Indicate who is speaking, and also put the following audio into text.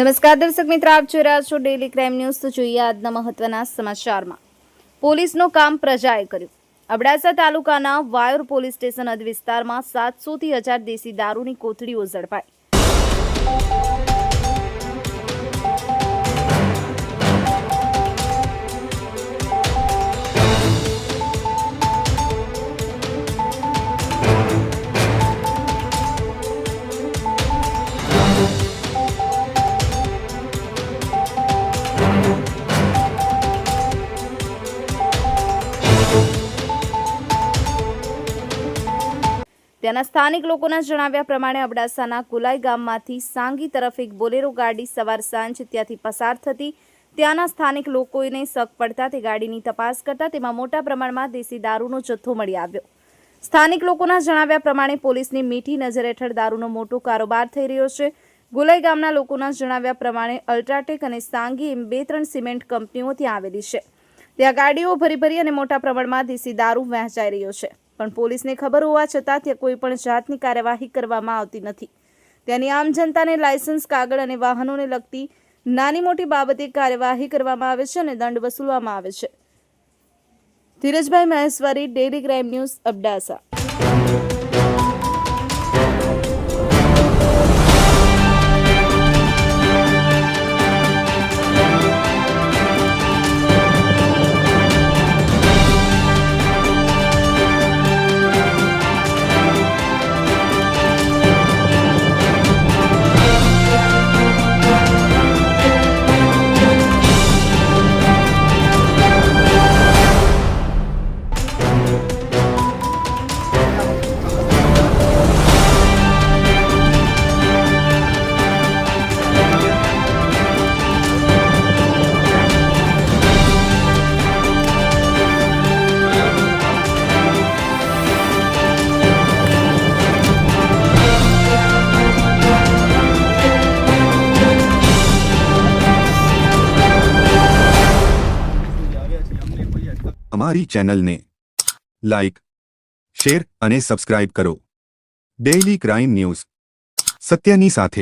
Speaker 1: નમસ્કાર દર્શક મિત્રો, આપ જોઈ રહ્યા છો ડેલી ક્રાઇમ ન્યૂઝ તો જોઈએ આજના મહત્વના સમાચારમાં. પોલીસનું કામ પ્રજાએ કર્યું. અબડાસા તાલુકાના વાયોર પોલીસ સ્ટેશન અધ વિસ્તારમાં સાતસોથી હજાર દેશી દારૂની કોથળીઓ ઝડપાઈ. ત્યાંના સ્થાનિક લોકોના જણાવ્યા પ્રમાણે અબડાસાના કુલાઈ ગામમાંથી સાંગી તરફ એક બોલેરો ગાડી સવાર સાંજ ત્યાંથી પસાર થતી. ત્યાંના સ્થાનિક લોકોને શક પડતા તે ગાડીની તપાસ કરતા તેમાં મોટા પ્રમાણમાં દેશી દારૂનો જથ્થો મળી આવ્યો. સ્થાનિક લોકોના જણાવ્યા પ્રમાણે પોલીસની મીઠી નજર હેઠળ દારૂનો મોટો કારોબાર થઈ રહ્યો છે. ગુલાઈ ગામના લોકોના જણાવ્યા પ્રમાણે અલ્ટ્રાટેક અને સાંગી એમ બે ત્રણ સિમેન્ટ કંપનીઓ ત્યાં આવેલી છે. ત્યાં ગાડીઓ ભરી ભરી અને મોટા પ્રમાણમાં દેશી દારૂ વહેંચાઈ રહ્યો છે. પણ પોલીસને ખબર હોવા છતાં ત્યાં કોઈ પણ જાતની કાર્યવાહી કરવામાં આવતી નથી. ત્યાંની આમ જનતાને લાયસન્સ, કાગળ અને વાહનોને લગતી નાની મોટી બાબતે કાર્યવાહી કરવામાં આવે છે અને દંડ વસૂલવામાં આવે છે. Dhirajbhai Maheshwari daily crime news, Abdasa.
Speaker 2: અમારી ચેનલને લાઇક શેર અને સબસ્ક્રાઇબ કરો. Daily crime news. સત્યની સાથે.